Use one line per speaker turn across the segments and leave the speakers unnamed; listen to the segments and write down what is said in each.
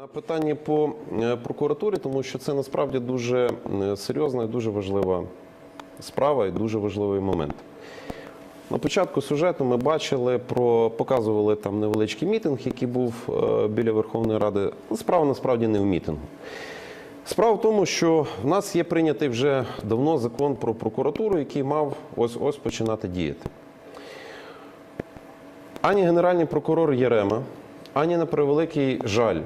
На питанні по е, прокуратурі, тому що це насправді дуже е, серйозна і дуже важлива справа і дуже важливий момент. На початку сюжету ми бачили про показували там невеличкий мітинг, який був е, біля Верховної Ради. Справа насправді не в мітингу. Справа в тому, що в нас є прийнятий вже давно закон про прокуратуру, який мав ось ось починати діяти. Ані генеральний прокурор Єрема, ані на превеликий жаль,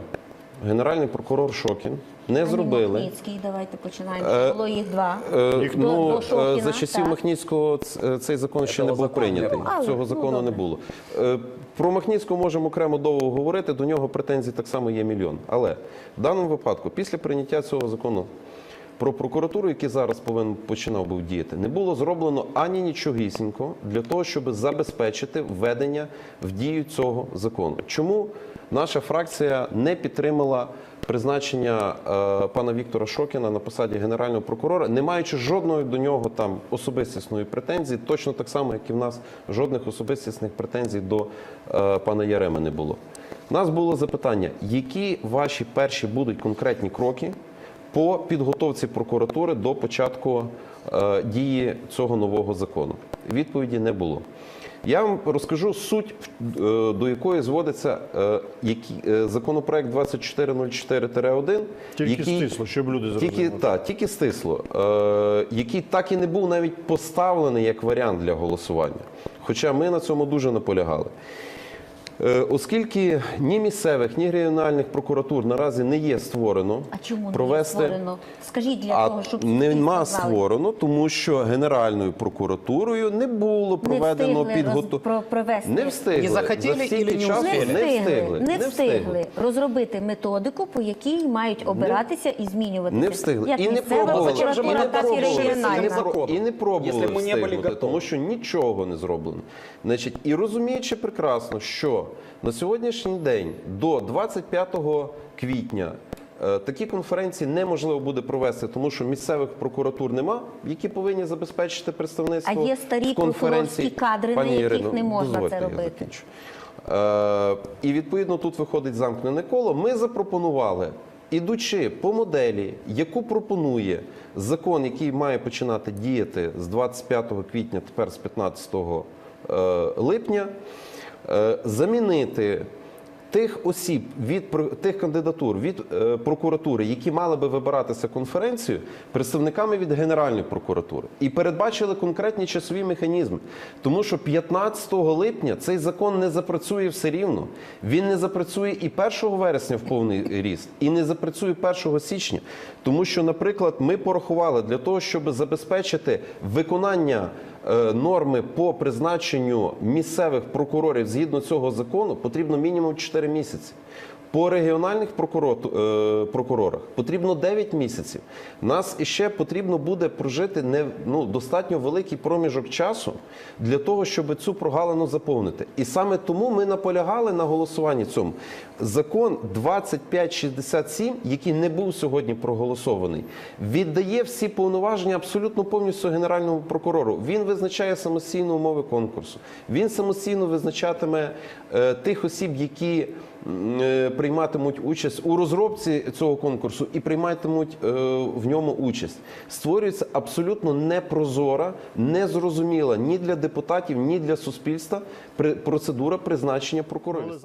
генеральний прокурор Шокін не
Ані
зробили.
Махніцький, давайте починаємо.
Е,
Було їх два.
Е, ну,
до
е,
Шокіна,
за часів
так.
Махніцького ц- е, цей закон ще не був прийнятий.
Але,
Цього
ну,
закону не
добре.
було. Е, Про Махніцького можемо окремо довго говорити. До нього претензій так само є мільйон. Але в даному випадку, після прийняття цього закону про прокуратуру, який зараз повинен починав був діяти, не було зроблено ані нічогісінько для того, щоб забезпечити введення в дію цього закону. Чому наша фракція не підтримала призначення е, пана Віктора Шокіна на посаді генерального прокурора, не маючи жодної до нього там особистісної претензії, точно так само, як і в нас жодних особистісних претензій до е, пана Яреми не було. У нас було запитання, які ваші перші будуть конкретні кроки по підготовці прокуратури до початку е, дії цього нового закону? Відповіді не було. Я вам розкажу суть, е, до якої зводиться е, законопроект 2404-1,
Тільки
який,
стисло, щоб люди
тільки,
зрозуміли.
та, тільки стисло, який так і не був навіть поставлений як варіант для голосування. Хоча ми на цьому дуже наполягали. Е, Оскільки ні місцевих, ні регіональних прокуратур наразі не є створено,
А чому
провести
не створено? Скажіть для
а
того, щоб
нема створено, тому що Генеральною прокуратурою не було проведено підготовку.
провести.
Не встигли.
Не захотіли
За стільки
не
часу
не встигли,
Не встигли.
не встигли розробити методику, по якій мають обиратися і змінюватися.
Не встигли.
Як
І не пробували.
Же не пробували? Не.
І не пробували
не
встигнути, тому що нічого не зроблено. Значить, і розуміючи прекрасно, що на сьогоднішній день до 25 квітня е, такі конференції неможливо буде провести, тому що місцевих прокуратур нема, які повинні забезпечити представництво.
А є старі
конференції.
кадри, на яких
Ірино,
не можна
дозвольте,
це робити.
Е, і відповідно тут виходить замкнене коло. Ми запропонували, ідучи по моделі, яку пропонує закон, який має починати діяти з 25 квітня, тепер з 15 е, липня, замінити. Тих осіб від тих кандидатур від е, прокуратури, які мали би вибиратися конференцією, представниками від Генеральної прокуратури, і передбачили конкретні часові механізми. Тому що 15 липня цей закон не запрацює все рівно. Він не запрацює і 1 вересня в повний ріст, і не запрацює 1 січня. Тому що, наприклад, ми порахували для того, щоб забезпечити виконання е, норми по призначенню місцевих прокурорів згідно цього закону потрібно мінімум 4 місяці. По регіональних е, прокурорах потрібно 9 місяців. Нас іще потрібно буде прожити не ну достатньо великий проміжок часу для того, щоб цю прогалину заповнити. І саме тому ми наполягали на голосуванні цьому. Закон 2567, який не був сьогодні проголосований, віддає всі повноваження абсолютно повністю генеральному прокурору. Він визначає самостійно умови конкурсу. Він самостійно визначатиме е, тих осіб, які прийматимуть участь у розробці цього конкурсу і прийматимуть е, в ньому участь. Створюється абсолютно непрозора, незрозуміла ні для депутатів, ні для суспільства процедура призначення прокурорів.